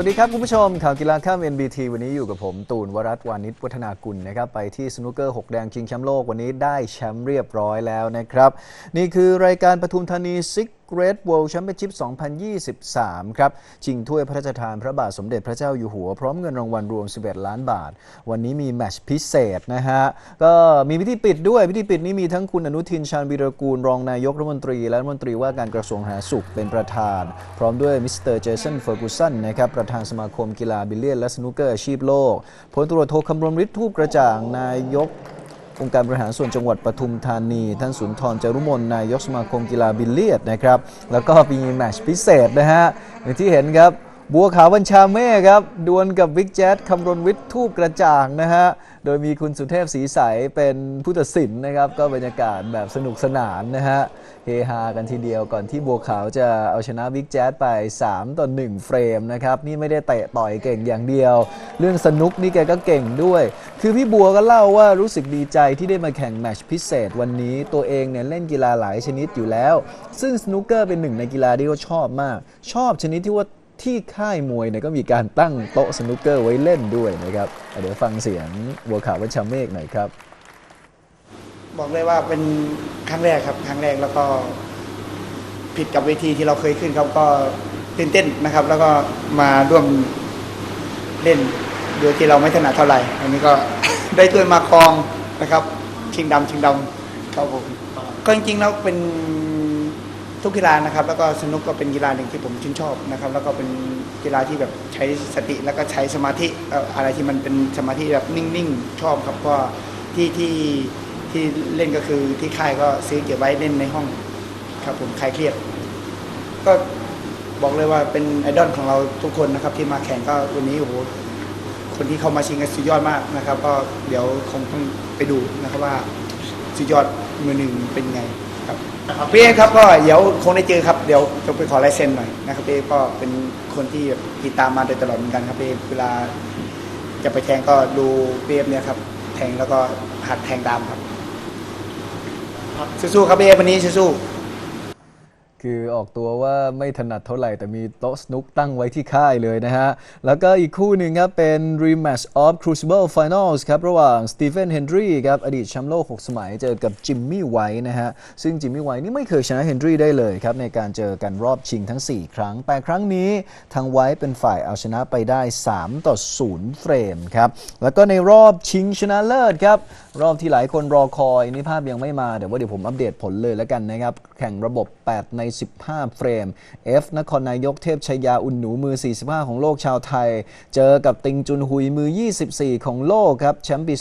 วัสดีครับคุณผู้ชม ข่าวกีฬาข้าม NBT วันนี้อยู่กับผม ตูนวรัตวานิชวัฒนากุลนะครับไปที่สนุกเกอร์ 6 แดงชิงแชมป์โลกวันนี้ได้แชมป์เรียบร้อยแล้วนะครับ นี่คือรายการปทุมธานีซิก เกรด World Championship 2023 ครับชิงถ้วยพระราชทานพระบาทสมเด็จพระเจ้าอยู่หัว พร้อมเงินรางวัลรวม 11 ล้านบาท วันนี้มีแมตช์พิเศษนะฮะ ก็มีพิธีปิดด้วยพิธีปิดนี้มีทั้งคุณอนุทินชาญวีรกูล รองนายกรัฐมนตรี และรัฐมนตรีว่าการกระทรวงสาธารณสุขเป็นประธาน พร้อมด้วยมิสเตอร์เจสันเฟอร์กูสันนะครับประธานสมาคมกีฬาบิลเลียนและสนุกเกอร์อาชีพโลกพลตรวจโทคำรณฤทธิ์ทูปกระจ่างนายก องค์การบริหารส่วนจังหวัดปทุมธานี ท่านสุนทรจารุมนนายกสมาคมกีฬาบิลเลียดนะครับ แล้วก็มีแมตช์พิเศษนะฮะอย่างที่เห็นครับ บัวขาวบัญชาเม่ครับดวลกับวิกแจ๊ดคำรณวิทย์ทูปกระจ่างนะฮะ โดยมีคุณสุเทพศรีใสเป็นผู้ตัดสินนะครับ ก็บรรยากาศแบบสนุกสนานนะฮะ เฮฮากันทีเดียวก่อนที่บัวขาวจะเอาชนะวิกแจ๊ดไป 3 ต่อ 1 เฟรมนะครับ นี่ไม่ได้เตะต่อยเก่งอย่างเดียว เรื่องสนุกนี่แกก็เก่งด้วย คือพี่บัวก็เล่าว่ารู้สึกดีใจที่ได้มาแข่งแมชพิเศษวันนี้ตัวเองเนี่ยเล่นกีฬาหลายชนิดอยู่แล้ว ซึ่งสนุกเกอร์เป็นหนึ่งในกีฬาที่เขาชอบมาก ชอบชนิดที่ว่า ที่ค่ายมวยเนี่ยก็มีการตั้งโต๊ะสนุกเกอร์ไว้เล่นด้วยนะครับ เดี๋ยวฟังเสียงบัวขาววัชเมฆหน่อยครับ บอกเลยว่าเป็นครั้งแรกครับครั้งแรกแล้วก็ผิดกับเวทีที่เราเคยขึ้นครับก็ตื่นเต้นนะครับ แล้วก็มาร่วมเล่นโดยที่เราไม่ถนัดเท่าไหร่อันนี้ก็ได้ตัวยมาครองนะครับ ชิงดำชิงดำครับผมก็จริงๆแล้วเป็น ทุกกีฬานะครับ แล้วก็สนุกก็เป็นกีฬาหนึ่งที่ผมชื่นชอบนะครับ แล้วก็เป็นกีฬาที่แบบใช้สติแล้วก็ใช้สมาธิอะไรที่มันเป็นสมาธิแบบนิ่งๆชอบครับเพราะว่าที่ที่ที่เล่นก็คือที่ค่ายก็ซื้อเก็บไว้เล่นในห้องครับผมคลายเครียด ก็บอกเลยว่าเป็นไอดอลของเราทุกคนนะครับ ที่มาแข่งก็วันนี้โอ้โหคนที่เข้ามาชิงกันสุดยอดมากนะครับ ก็เดี๋ยวคงต้องไปดูนะครับว่าสุดยอดมือหนึ่งเป็นไง ครับพี่เอกครับก็เดี๋ยวคงได้เจอครับเดี๋ยวจะไปขอลายเซ็นหน่อยนะครับพี่เอกก็เป็นคนที่ติดตามมาโดยตลอดเหมือนกันครับพี่เอกเวลาจะไปแทงก็ดูพี่เอกเนี่ยครับแทงแล้วก็หัดแทงตามครับสู้ๆครับพี่เอกวันนี้สู้ๆ คือออกตัวว่าไม่ถนัดเท่าไหร่ แต่มีโต๊ะสนุกตั้งไว้ที่ค่ายเลยนะฮะ แล้วก็อีกคู่หนึ่งครับ เป็น rematch of Crucible Finals ครับ ระหว่างสตีเฟนเฮนรี่ครับ อดีตแชมป์โลก 6 สมัยเจอกับจิมมี่ไวท์นะฮะ ซึ่งจิมมี่ไวท์นี่ไม่เคยชนะเฮนรี่ได้เลยครับ ในการเจอกันรอบชิงทั้ง 4 ครั้ง แต่ครั้งนี้ทางไวท์เป็นฝ่ายเอาชนะไปได้ 3 ต่อ 0 เฟรมครับ แล้วก็ในรอบชิงชนะเลิศครับรอบที่หลายคนรอคอยนี่ภาพยังไม่มาเดี๋ยวว่าเดี๋ยวผมอัปเดตผลเลยแล้วกันนะครับแข่งระบบ 8 ใน15 เฟรม F นครนายกเทพชยาอุ่นหนูมือ 45 ของโลกชาวไทย เจอกับติงจุนหุยมือ 24 ของโลกครับแชมป์ปี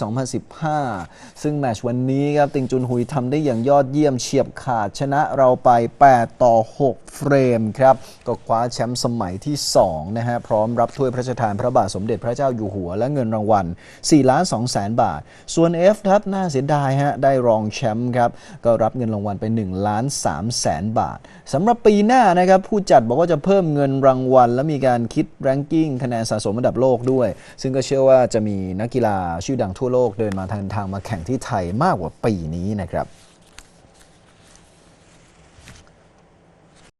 2015 ซึ่งแมชวันนี้ครับติงจุนหุยทำได้อย่างยอดเยี่ยมเฉียบขาดชนะเราไป 8 ต่อ 6 เฟรมครับ ก็คว้าแชมป์สมัยที่ 2 นะฮะ พร้อมรับถ้วยพระราชทานพระบาทสมเด็จพระเจ้าอยู่หัวและเงินรางวัล4ล้าน2แสนบาท ส่วน F ครับน่าเสียดายฮะได้รองแชมป์ครับ ก็รับเงินรางวัลไป1ล้าน3แสนบาทสำหรับปีหน้านะครับผู้จัดบอกว่าจะเพิ่มเงินรางวัล และมีการคิดแรงกิ้งคะแนนสะสมระดับโลกด้วย ซึ่งก็เชื่อว่าจะมีนักกีฬาชื่อดังทั่วโลกเดินมาทางทางมาแข่งที่ไทยมากกว่าปีนี้นะครับ